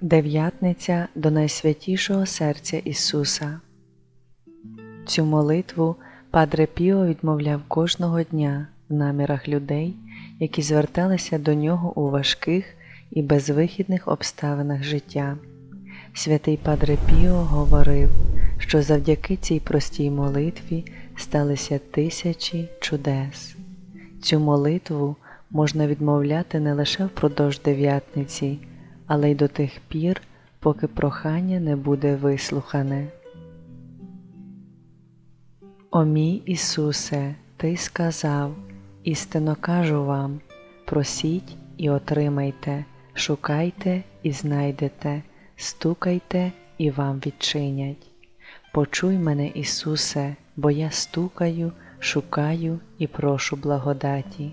Дев'ятниця до Найсвятішого серця Ісуса. Цю молитву Падре Піо відмовляв кожного дня в намірах людей, які зверталися до нього у важких і безвихідних обставинах життя. Святий Падре Піо говорив, що завдяки цій простій молитві сталися тисячі чудес. Цю молитву можна відмовляти не лише впродовж дев'ятниці, але й до тих пір, поки прохання не буде вислухане. О мій Ісусе, Ти сказав, істинно кажу вам, просіть і отримайте, шукайте і знайдете, стукайте і вам відчинять. Почуй мене, Ісусе, бо я стукаю, шукаю і прошу благодаті.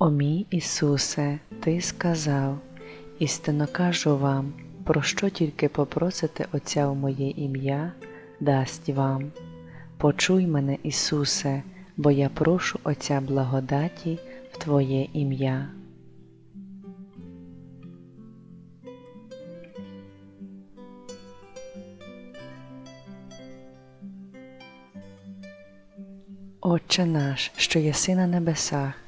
О мій Ісусе, Ти сказав, істинно кажу вам, про що тільки попросите Отця в моє ім'я, дасть вам. Почуй мене, Ісусе, бо я прошу Отця благодаті в Твоє ім'я. Отче наш, що єси на небесах,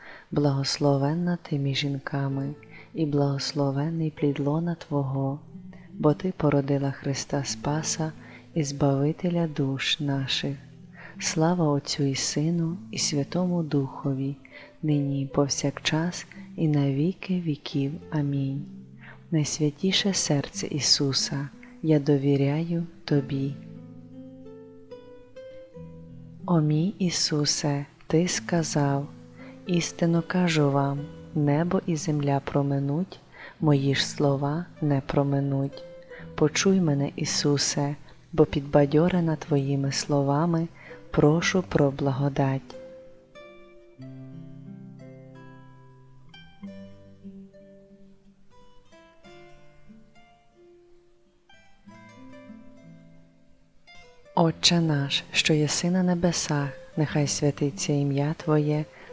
благословенна ти між жінками, і благословенний плід лона Твого, бо Ти породила Христа Спаса і Збавителя душ наших. Слава Отцю і Сину, і Святому Духові, нині і повсякчас, і на віки віків. Амінь. Найсвятіше серце Ісуса, я довіряю Тобі. О мій Ісусе, Ти сказав, істинно кажу вам, небо і земля проминуть, мої ж слова не проминуть. Почуй мене, Ісусе, бо підбадьорена Твоїми словами, прошу про благодать. Отче наш, що єси на небесах, нехай святиться ім'я Твоє,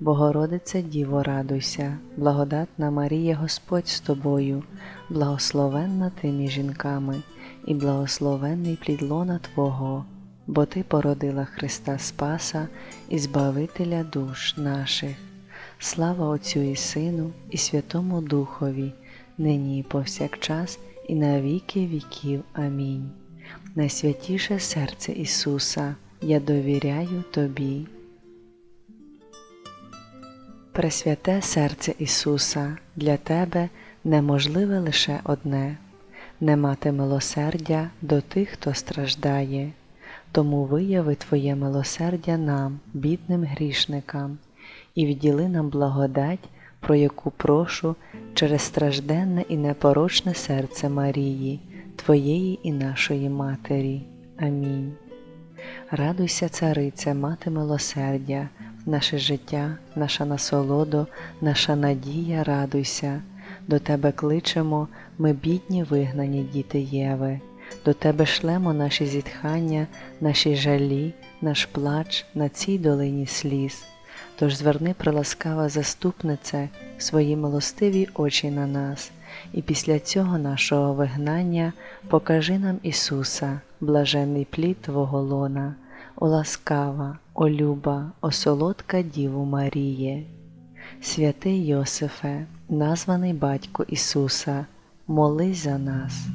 Богородице Діво, радуйся, благодатна Марія, Господь з тобою, благословенна ти між жінками, і благословенний плід лона Твого, бо Ти породила Христа Спаса і Збавителя душ наших. Слава Отцю і Сину, і Святому Духові, нині і повсякчас, і на віки віків. Амінь. Найсвятіше серце Ісуса, я довіряю Тобі. Пресвяте серце Ісуса, для Тебе неможливе лише одне не мати милосердя до тих, хто страждає. Тому вияви Твоє милосердя нам, бідним грішникам, і вділи нам благодать, про яку прошу через стражденне і непорочне серце Марії, Твоєї і нашої Матері. Амінь. Радуйся, царице, мати милосердя, наше життя, наша насолодо, наша надія, радуйся, до Тебе кличемо, ми бідні вигнані діти Єви, до Тебе шлемо наші зітхання, наші жалі, наш плач на цій долині сліз. Тож зверни, приласкава заступнице, свої милостиві очі на нас, і після цього нашого вигнання покажи нам Ісуса, блаженний плід Твого лона, о ласкава, о люба, о солодка Діву Маріє. Святий Йосифе, названий Батько Ісуса, молись за нас.